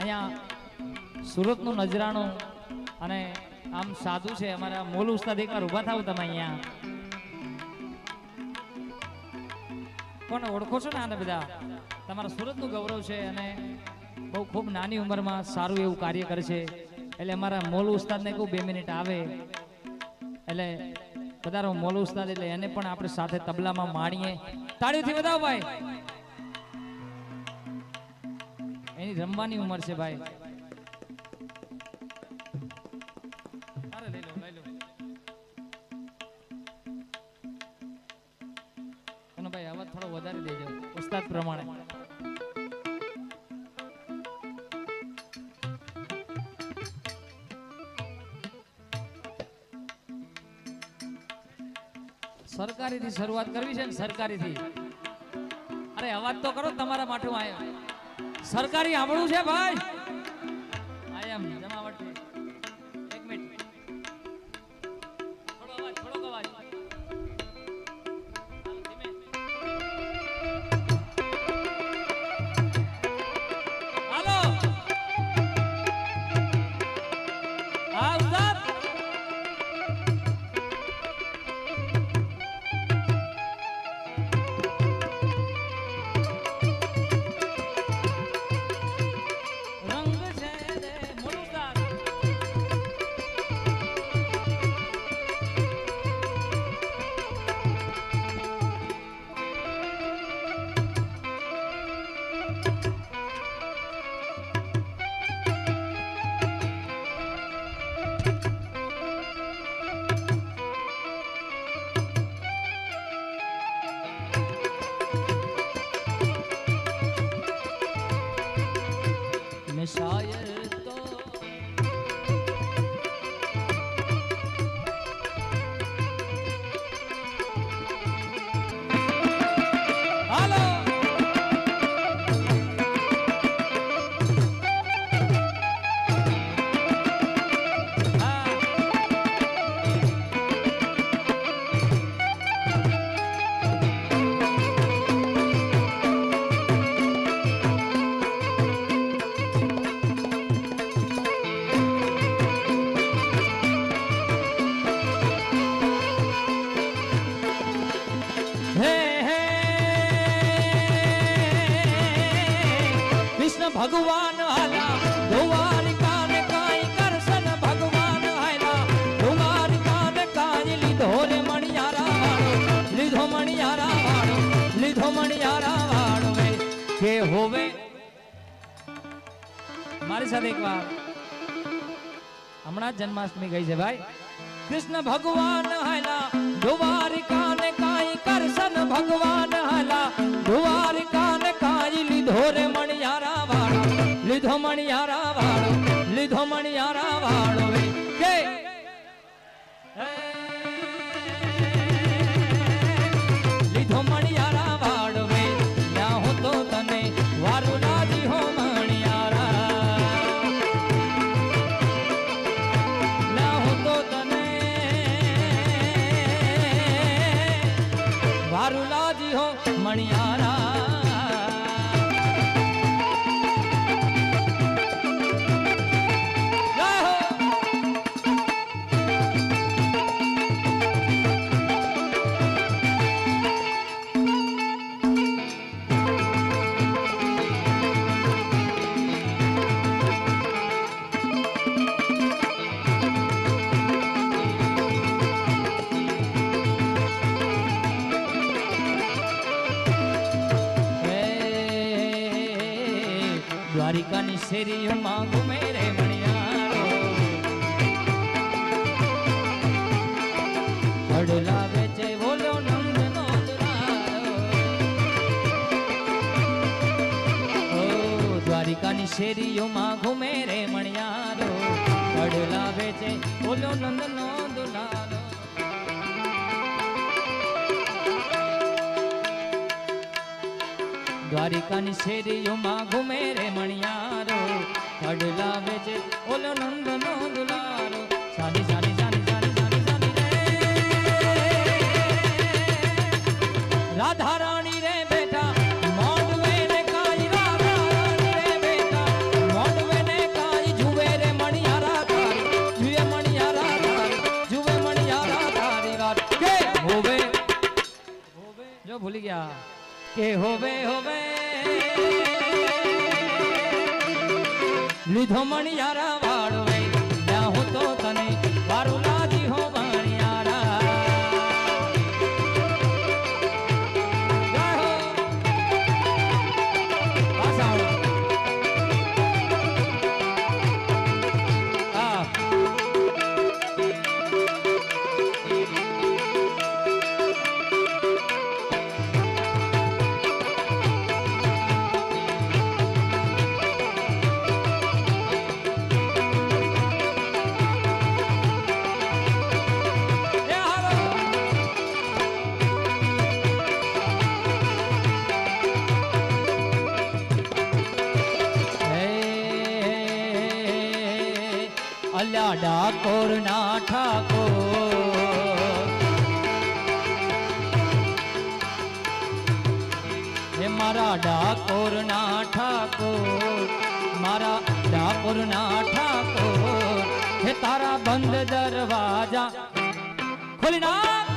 અહીંયા સુરતનું નજરાણું અને આમ સાધુ છે, અમારા મોલ ઉસ્તાદ એકવાર ઊભા થાવ તમે અહીંયા. પણ ઓળખો છો ને આને બધા? તમારા સુરતનું ગૌરવ છે અને બહુ ખૂબ નાની ઉંમરમાં સારું એવું કાર્ય કરે છે. એટલે અમારા મોલ ઉસ્તાદને કહું, બે મિનિટ આવે. એટલે પધારો મોલ ઉસ્તાદ, એટલે એને પણ આપણે સાથે તબલામાં માણીએ. તાળીઓથી વધાવો ભાઈ. એની રમવાની ઉંમર છે ભાઈ. ભાઈ, અવાજ થોડો શરૂઆત કરવી છે ને સરકારી થી અરે, અવાજ તો કરો, તમારા માટે આવ્યો. સરકારી આવડું છે ભાઈ. મારી એકવાર? હમણાં જન્માષ્ટમી ગઈ છે ભાઈ. કૃષ્ણ ભગવાન હલા દ્વારિકા ને કાઈ કરશન ભગવાન હલા. દ્વારિકા ને કાઈ લીધો રે મણિયારા વાળો. લીધો મણિયારા વાળો, લીધો મણિયારા વાળો. દ્વારિકાની શેરીઓમાં ઘુમે રે મણિયારો. અડલા વેચે બોલો દુલારો દ્વારિકાની શેરીઓમાં ઘુમે રે મણિયારો. પડલા વેચે ઓલો નંદનો દુલારો સાની સાની સાની સાની સાની સાની રે. રાધા રાણી રે બેટા ભૂલી ગયા. કે હોવે હોવે. લીધો મણિયારા અલ્યા ડાકોર ના ઠાકોર. હે મારા ડાકોર ના ઠાકોર, મારા ડાકોર ના ઠાકોર. હે તારા બંધ દરવાજા ખોલી નાખ.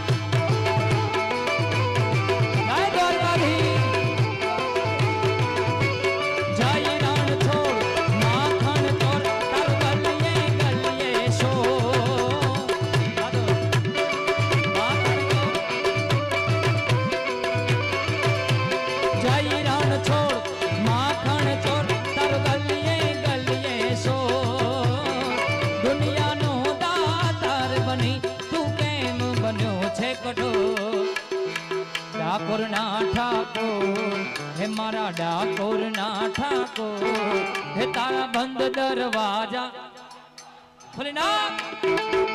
ઠાકોર હે મારા ડાકોર ના ઠાકોર હે તારા બંધ દરવાજા. ખોલી નાખ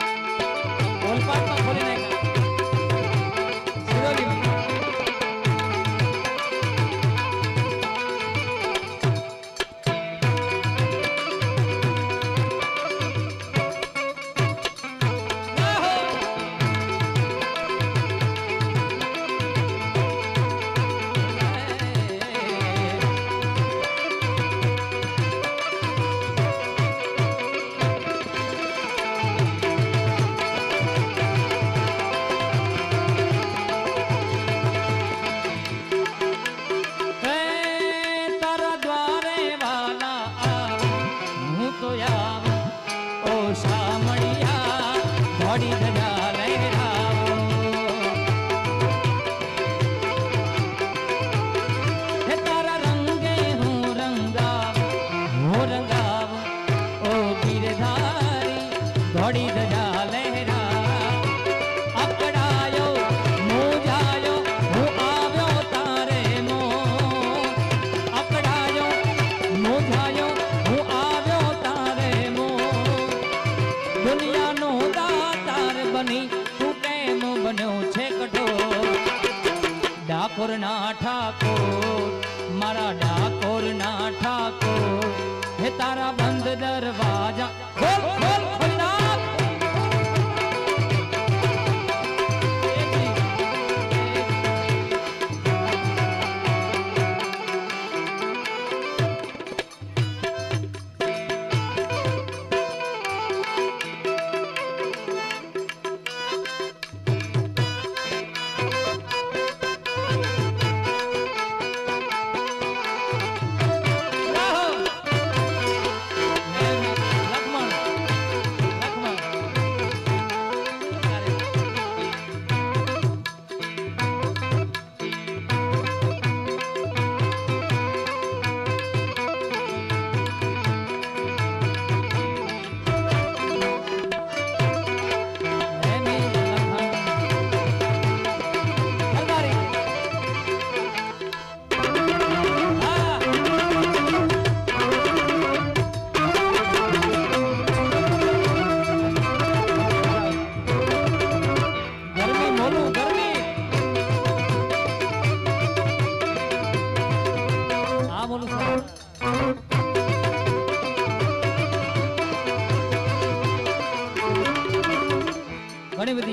તારા બંધ દરવાજા.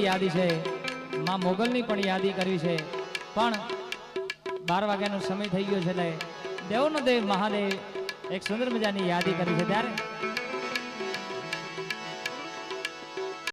યાદી છે. માં મોગલની પણ યાદી કરવી છે. પણ બાર વાગ્યાનો સમય થઈ ગયો છે એટલે દેવનો દેવ મહાદેવ એક સુંદર મજાની યાદી કરી છે. ત્યારે